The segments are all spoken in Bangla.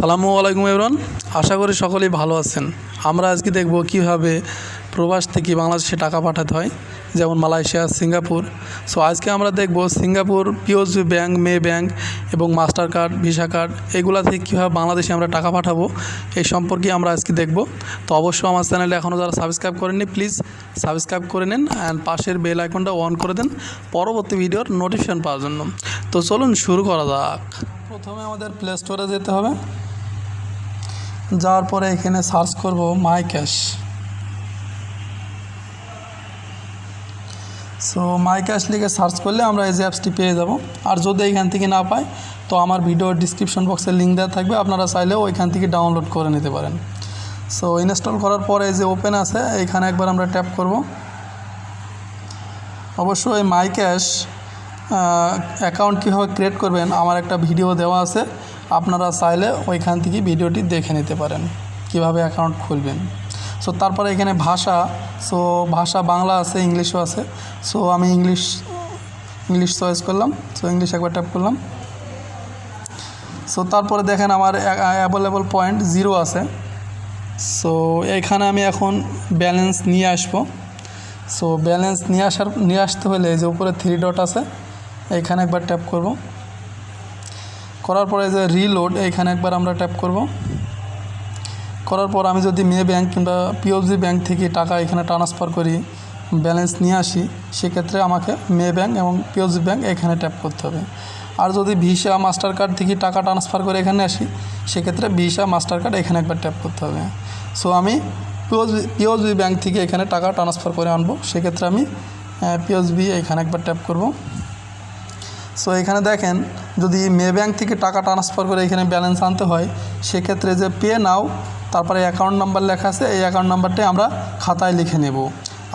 সালামু আলাইকুম এমরান আশা করি সকলেই ভালো আছেন। আমরা আজকে দেখব কীভাবে প্রবাস থেকে বাংলাদেশে টাকা পাঠাতে হয়, যেমন মালয়েশিয়া, সিঙ্গাপুর। সো আজকে আমরা দেখব Singapore POSB bank, Maybank এবং মাস্টার কার্ড ভিসা কার্ড, এগুলা থেকে কীভাবে বাংলাদেশে আমরা টাকা পাঠাবো এই সম্পর্কে আমরা আজকে দেখব। তো অবশ্যই আমার চ্যানেলে এখনও যারা সাবস্ক্রাইব করেননি, প্লিজ সাবস্ক্রাইব করে নিন অ্যান্ড পাশের বেল আইকনটা অন করে দেন পরবর্তী ভিডিওর নোটিফিকেশান পাওয়ার জন্য। তো চলুন শুরু করা যাক। প্রথমে আমাদের প্লে স্টোরে যেতে হবে। যাওয়ার পরে এখানে সার্চ করব my cash. So my cash লিখে সার্চ করলে আমরা এই যে অ্যাপসটি পেয়ে যাব। আর যদি এখান থেকে না পাই, তো আমার ভিডিওর ডিসক্রিপশন বক্সে লিঙ্ক দেওয়া থাকবে। আপনারা চাইলেও ওইখান থেকে ডাউনলোড করে নিতে পারেন। সো ইনস্টল করার পরে যে ওপেন আছে, এখানে একবার আমরা ট্যাপ করব। অবশ্য এই মাই ক্যাশ অ্যাকাউন্ট কীভাবে ক্রিয়েট করবেন, আমার একটা ভিডিও দেওয়া আছে। আপনারা চাইলে ওইখান থেকে ভিডিওটি দেখে নিতে পারেন, কীভাবে অ্যাকাউন্ট খুলবেন। সো তারপরে এখানে ভাষা সো ভাষা বাংলা আছে, ইংলিশও আছে। সো আমি ইংলিশ ইংলিশ চয়েস করলাম। সো ইংলিশ একবার ট্যাপ করলাম। সো তারপরে দেখেন আমার অ্যাভেলেবল পয়েন্ট জিরো আছে। সো এখানে আমি এখন ব্যালেন্স নিয়ে আসব। সো ব্যালেন্স নিয়ে আসার, নিয়ে আসতে হলে যে উপরে থ্রি ডট আছে এইখানে একবার ট্যাপ করব। করার পরে যে রিলোড এইখানে একবার আমরা ট্যাপ করব। করার পর আমি যদি মে ব্যাংক কিংবা পিওজি ব্যাংক থেকে টাকা এখানে ট্রান্সফার করি ব্যালেন্স নিয়ে আসি, সেক্ষেত্রে আমাকে মে ব্যাংক এবং পিওজি ব্যাংক এখানে ট্যাপ করতে হবে। আর যদি ভিসা মাস্টার কার্ড থেকে টাকা ট্রান্সফার করে এখানে আসি, সেক্ষেত্রে ভিসা মাস্টার কার্ড এখানে একবার ট্যাপ করতে হবে। সো আমি পিওজি পিওজি ব্যাংক থেকে এখানে টাকা ট্রান্সফার করে আনব, সেক্ষেত্রে আমি পিওজবি এখানে একবার ট্যাপ করব। সো এখানে দেখেন, যদি মে ব্যাংক থেকে টাকা ট্রান্সফার করে এখানে ব্যালেন্স আনতে হয়, সেক্ষেত্রে যে পে নাও তারপরে অ্যাকাউন্ট নাম্বার লেখা আছে, এই অ্যাকাউন্ট নাম্বারটাই আমরা খাতায় লিখে নেব।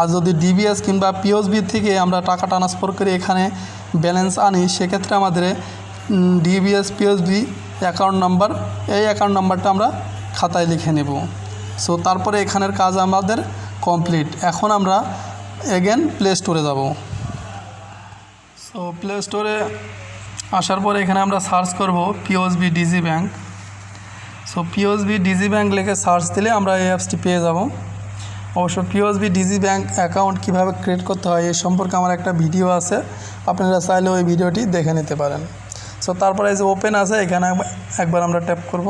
আর যদি ডিবিএস কিংবা পিওসবি থেকে আমরা টাকা ট্রান্সফার করে এখানে ব্যালেন্স আনি, সেক্ষেত্রে আমাদের ডিবিএস পিওসবি অ্যাকাউন্ট নাম্বার এই অ্যাকাউন্ট নাম্বারটা আমরা খাতায় লিখে নেব। সো তারপরে এখানের কাজ আমাদের কমপ্লিট এখন আমরা এগেন প্লে স্টোরে যাব। সো প্লে স্টোরে আসার পরে এখানে আমরা সার্চ করব POSB digibank so POSB digibank লিখে সার্চ দিলে আমরা এই অ্যাপসটি পেয়ে যাব। অবশ্য পিওসবি ডিজি ব্যাংক অ্যাকাউন্ট কীভাবে ক্রিয়েট করতে হয় এই সম্পর্কে আমার একটা ভিডিও আছে। আপনারা চাইলে ওই ভিডিওটি দেখে নিতে পারেন। সো তারপরে এই যে ওপেন আছে, এখানে একবার আমরা ট্যাপ করব।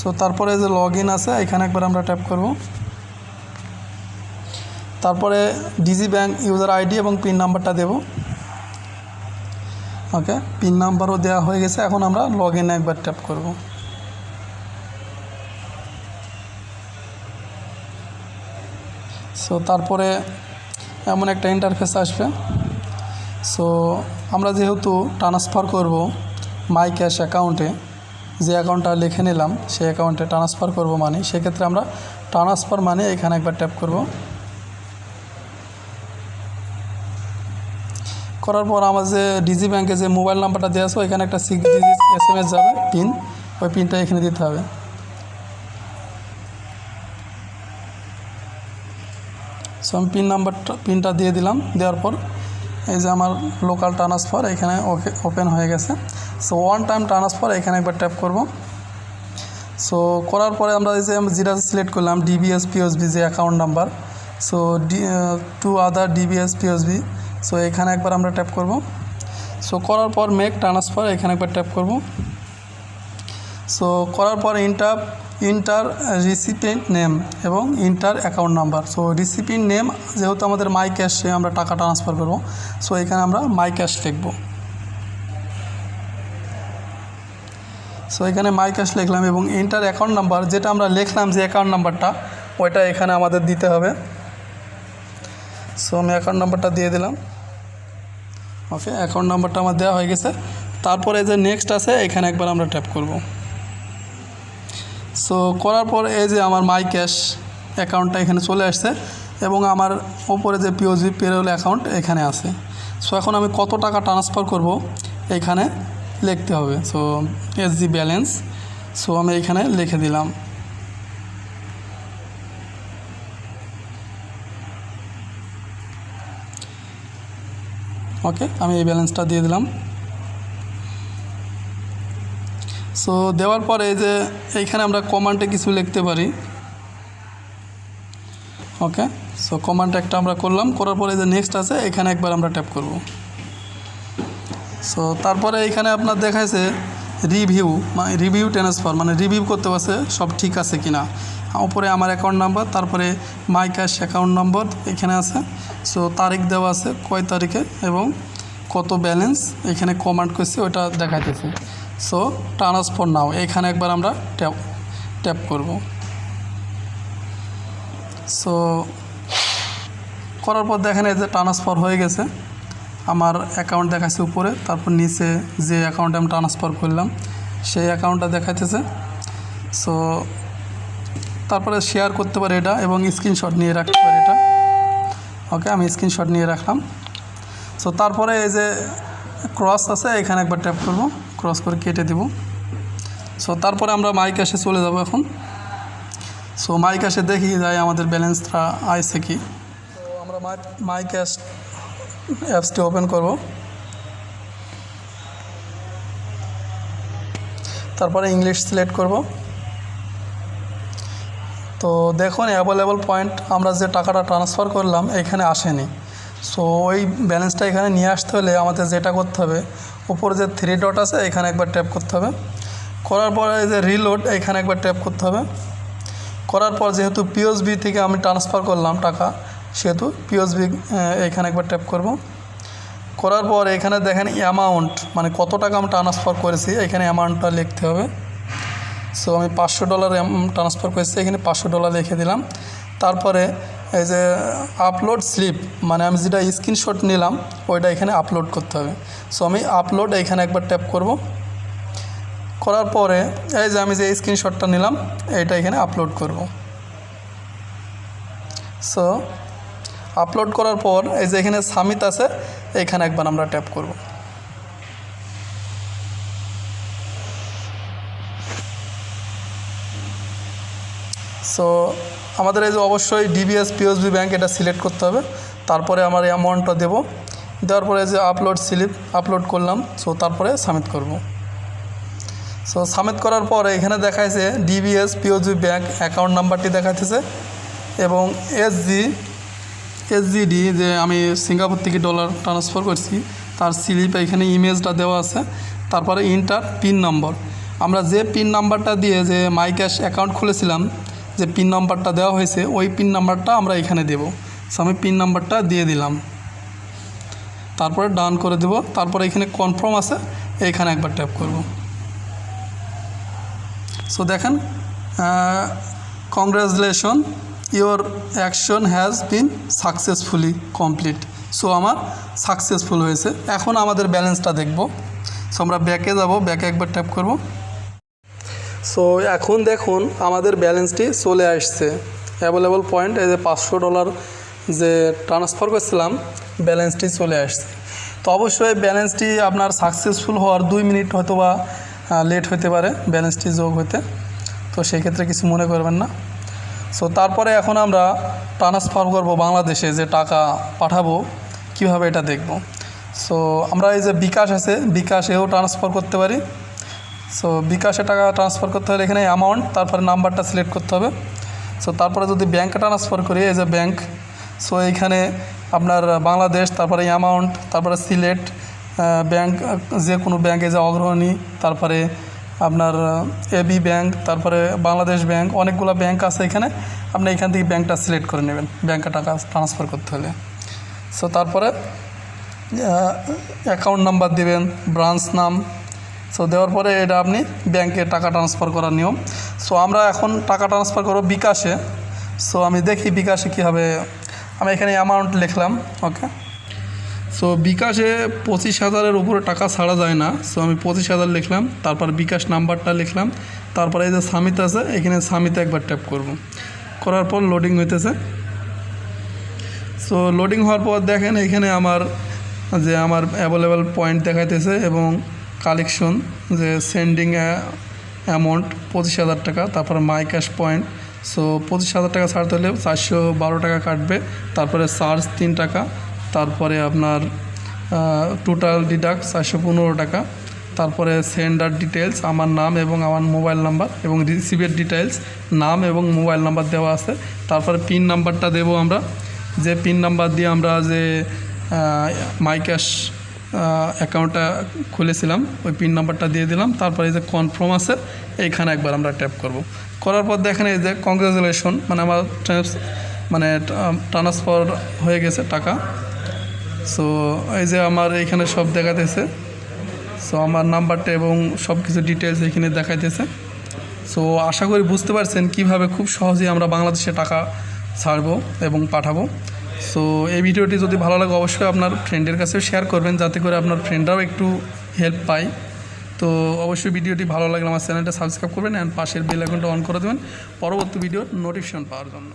সো তারপরে যে লগ ইন আছে, এখানে একবার আমরা ট্যাপ করব। তারপরে ডিজি ব্যাংক ইউজার আইডি এবং পিন নাম্বারটা দেব। ওকে, পিন নাম্বারও দেওয়া হয়ে গেছে, এখন আমরা লগ ইনে একবার ট্যাপ করব। সো তারপরে এমন একটা ইন্টারফেস আসবে। সো আমরা যেহেতু ট্রান্সফার করব মাই ক্যাশ অ্যাকাউন্টে যে অ্যাকাউন্টটা লিখে নিলাম, সেই অ্যাকাউন্টে ট্রান্সফার করব মানে সেক্ষেত্রে আমরা ট্রান্সফার মানে এখানে একবার ট্যাপ করব। করার পর আমার যে ডিজি ব্যাংকে যে মোবাইল নাম্বারটা দেওয়া আছে, ওইখানে একটা six digit S M S যাবে পিন ওই পিনটা এখানে দিতে হবে। সো আমি পিন নাম্বারটা পিনটা দিয়ে দিলাম, দেওয়ার পর এই যে আমার লোকাল ট্রান্সফার এখানে ওকে ওপেন হয়ে গেছে। সো ওয়ান টাইম ট্রান্সফার এখানে একবার ট্যাপ করব। সো করার পরে আমরা এই যে যেটা সিলেক্ট করলাম ডিবিএস পিওসবি যে account number so D to other DBS POSB so এখানে একবার আমরা ট্যাপ করব। সো করার পর মেক ট্রান্সফার এখানে একবার ট্যাপ করব। সো করার পর ইন্টার ইন্টার রিসিপিয়েন্ট নেম এবং enter account number so recipient name যেহেতু আমাদের মাই ক্যাশে আমরা টাকা ট্রান্সফার করব। সো এখানে আমরা মাই ক্যাশ লিখব। সো এখানে মাই ক্যাশ লিখলাম এবং ইন্টার অ্যাকাউন্ট নাম্বার যেটা আমরা লিখলাম যে অ্যাকাউন্ট নাম্বারটা ওইটা এখানে আমাদের দিতে হবে। সো আমি অ্যাকাউন্ট নাম্বারটা দিয়ে দিলাম। ওকে অ্যাকাউন্ট নাম্বারটা আমার দেওয়া হয়ে গেছে। তারপরে যে নেক্সট আছে, এখানে একবার আমরা ট্যাপ করব। সো করার পর এই যে আমার মাই ক্যাশ অ্যাকাউন্টটা এখানে চলে আসছে এবং আমার ওপরে যে পিওজি পেরোল অ্যাকাউন্ট এখানে আছে। সো এখন আমি কত টাকা ট্রান্সফার করব এখানে লিখতে হবে। So S G balance so আমি এখানে লিখে দিলাম। ওকে আমি এই ব্যালেন্সটা দিয়ে দিলাম। সো দেওয়ার পরে এই যে এইখানে আমরা কমান্ডে কিছু লিখতে পারি। ওকে সো কমান্ড একটা আমরা করলাম, করার পরে যে নেক্সট আছে, এখানে একবার আমরা ট্যাপ করব। সো তারপরে এখানে আপনার দেখাইছে রিভিউ মানে রিভিউ ট্রান্সফার মানে রিভিউ করতে পারছে সব ঠিক আছে কিনা। উপরে আমার অ্যাকাউন্ট নাম্বার তারপরে মাই ক্যাশ অ্যাকাউন্ট নম্বর এখানে আছে। সো তারিখ দেওয়া আছে কয় তারিখে এবং কত ব্যালেন্স এখানে কমান্ড করছি ওটা দেখাইতেছে। সো ট্রান্সফার নাও এখানে একবার আমরা ট্যাপ ট্যাপ করব। সো করার পর দেখেন এই যে ট্রান্সফার হয়ে গেছে। আমার অ্যাকাউন্ট দেখাচ্ছে উপরে, তারপর নিচে যে অ্যাকাউন্টে আমি ট্রান্সফার করলাম, সেই অ্যাকাউন্টটা দেখাইতেছে। সো তারপরে শেয়ার করতে পারে এটা এবং স্ক্রিনশট নিয়ে রাখতে পারে এটা। ওকে আমি স্ক্রিনশট নিয়ে রাখলাম। সো তারপরে এই যে ক্রস আছে, এখানে একবার ট্যাপ করব। ক্রস করে কেটে দেব। সো তারপরে আমরা মাই ক্যাশে চলে যাব এখন। সো মাই ক্যাশে দেখি যাই আমাদের ব্যালেন্সটা আইছে কি। তো আমরা মাই ক্যাশ অ্যাপসটি ওপেন করব। তারপরে ইংলিশ সিলেক্ট করব। তো দেখুন অ্যাভেলেবল পয়েন্ট আমরা যে টাকাটা ট্রান্সফার করলাম, এখানে আসেনি। সো ওই ব্যালেন্সটা এখানে নিয়ে আসতে হলে আমাদের যেটা করতে হবে, উপরে যে থ্রি ডট আছে, এখানে একবার ট্যাপ করতে হবে। করার পরে যে রিলোড এখানে একবার ট্যাপ করতে হবে। করার পর যেহেতু পিওসবি থেকে আমি ট্রান্সফার করলাম টাকা, সেহেতু পিওসবি এখানে একবার ট্যাপ করব। করার পর এখানে দেখেন অ্যামাউন্ট মানে কত টাকা আমি ট্রান্সফার করেছি, এখানে অ্যামাউন্টটা লিখতে হবে। সো আমি পাঁচশো ডলার ট্রান্সফার করেছি, এখানে পাঁচশো ডলার লিখে দিলাম। তারপরে এই যে আপলোড স্লিপ মানে আমি যেটা স্ক্রিনশট নিলাম, ওইটা এখানে আপলোড করতে হবে। সো আমি আপলোড এখানে একবার ট্যাপ করব। করার পরে এই যে আমি যে স্ক্রিনশটটা নিলাম, এইটা এখানে আপলোড করব। সো আপলোড করার পর এই যে এখানে সামিত আছে, এখানে একবার আমরা ট্যাপ করব। সো আমাদের এই যে অবশ্যই ডিবিএস পিওসবি ব্যাংক এটা সিলেক্ট করতে হবে। তারপরে আমার এই অ্যামাউন্টটা দেবো। দেওয়ার পরে যে আপলোড স্লিপ আপলোড করলাম। সো তারপরে সাবমিট করব। সো সাবমিট করার পর এখানে দেখাইছে ডিবিএস পিওসবি ব্যাংক অ্যাকাউন্ট নাম্বারটি দেখাইতেছে এবং এসজি এসজিডি যে আমি সিঙ্গাপুর থেকে ডলার ট্রান্সফার করছি, তার স্লিপ এখানে ইমেজটা দেওয়া আছে। তারপরে ইন্টার পিন নম্বর আমরা যে পিন নাম্বারটা দিয়ে যে মাই ক্যাশ অ্যাকাউন্ট খুলেছিলাম যে পিন নাম্বারটা দেওয়া হয়েছে, ওই পিন নাম্বারটা আমরা এখানে দেব। সো আমি পিন নাম্বারটা দিয়ে দিলাম। তারপরে ডান করে দেব। তারপরে এখানে কনফার্ম আছে, এখানে একবার ট্যাপ করব। সো দেখেন congratulation your action has been successfully complete so আমার সাকসেসফুল হয়েছে। এখন আমাদের ব্যালেন্সটা দেখব। সো আমরা ব্যাকে যাব ব্যাকে একবার ট্যাপ করব। সো এখন দেখুন, আমাদের ব্যালেন্সটি চলে আসছে। অ্যাভেলেবল পয়েন্ট এই যে পাঁচশো ডলার যে ট্রান্সফার করছিলাম ব্যালেন্সটি চলে আসছে। তো অবশ্যই ব্যালেন্সটি আপনার সাকসেসফুল হওয়ার দুই মিনিট হয়তো বা লেট হতে পারে ব্যালেন্সটি যোগ হতে তো সেই ক্ষেত্রে কিছু মনে করবেন না। সো তারপরে এখন আমরা ট্রান্সফার করব বাংলাদেশে যে টাকা পাঠাবো, কীভাবে এটা দেখব। সো আমরা এই যে বিকাশ আছে, বিকাশেও ট্রান্সফার করতে পারি। সো বিকাশে টাকা ট্রান্সফার করতে হলে এখানে অ্যামাউন্ট তারপরে নাম্বারটা সিলেক্ট করতে হবে। সো তারপরে যদি ব্যাঙ্কে ট্রান্সফার করি, এই যে ব্যাঙ্ক সো এইখানে আপনার বাংলাদেশ, তারপরে অ্যামাউন্ট তারপরে সিলেক্ট ব্যাঙ্ক যে কোনো ব্যাঙ্কে যে অগ্রণী, তারপরে আপনার এবি ব্যাঙ্ক তারপরে বাংলাদেশ ব্যাঙ্ক অনেকগুলো ব্যাঙ্ক আছে এখানে। আপনি এখান থেকে ব্যাঙ্কটা সিলেক্ট করে নেবেন ব্যাঙ্কে টাকা ট্রান্সফার করতে হলে। সো তারপরে অ্যাকাউন্ট নাম্বার দিবেন ব্রাঞ্চ নাম সো দেওয়ার পরে এটা আপনি ব্যাংকে টাকা ট্রান্সফার করার নিয়ম। সো আমরা এখন টাকা ট্রান্সফার করব বিকাশে। সো আমি দেখি বিকাশে কীভাবে। আমি এখানে অ্যামাউন্ট লিখলাম ওকে সো বিকাশে পঁচিশ হাজারের উপরে টাকা ছাড়া যায় না। সো আমি পঁচিশ হাজার লিখলাম, তারপর বিকাশ নাম্বারটা লিখলাম, তারপরে এই যে সামিত আছে, এখানে সামিতে একবার ট্যাপ করব। করার পর লোডিং হইতেছে। সো লোডিং হওয়ার পর দেখেন এখানে আমার যে আমার অ্যাভেলেবেল পয়েন্ট দেখাইতেছে এবং কালেকশন যে সেন্ডিং অ্যামাউন্ট পঁচিশ হাজার টাকা, তারপরে মাই ক্যাশ পয়েন্ট। সো পঁচিশ হাজার টাকা ছাড়তে হলে চারশো বারো টাকা কাটবে, তারপরে চার্জ তিন টাকা, তারপরে আপনার টোটাল ডিডাক্ট চারশো পনেরো টাকা, তারপরে সেন্ডার ডিটেলস আমার নাম এবং আমার মোবাইল নাম্বার এবং রিসিভের ডিটেলস নাম এবং মোবাইল নাম্বার দেওয়া আছে। তারপরে পিন নাম্বারটা দেবো আমরা। যে পিন নাম্বার দিয়ে আমরা যে মাই ক্যাশ অ্যাকাউন্টটা খুলেছিলাম, ওই পিন নাম্বারটা দিয়ে দিলাম, তারপরে এই যে কনফার্ম আছে, এইখানে একবার আমরা ট্যাপ করব। করার পর দেখেন এই যে কংগ্রাচুলেশন মানে আমার ট্রান্স মানে ট্রান্সফার হয়ে গেছে টাকা। সো এই যে আমার এইখানে সব দেখাতেছে সো আমার নাম্বারটা এবং সব কিছু ডিটেলস এখানে দেখাইতেছে সো আশা করি বুঝতে পারছেন কীভাবে খুব সহজেই আমরা বাংলাদেশে টাকা ছাড়বো এবং পাঠাবো। সো এই ভিডিওটি যদি ভালো লাগে, অবশ্যই আপনার ফ্রেন্ডের কাছেও শেয়ার করবেন, যাতে করে আপনার ফ্রেন্ডরাও একটু হেল্প পায়। তো, অবশ্যই ভিডিওটি ভালো লাগলে আমার চ্যানেলটা সাবস্ক্রাইব করবেন অ্যান্ড পাশের বেল আইকনটা অন করে দেবেন। পরবর্তী ভিডিওর নোটিফিকেশন পাওয়ার জন্য।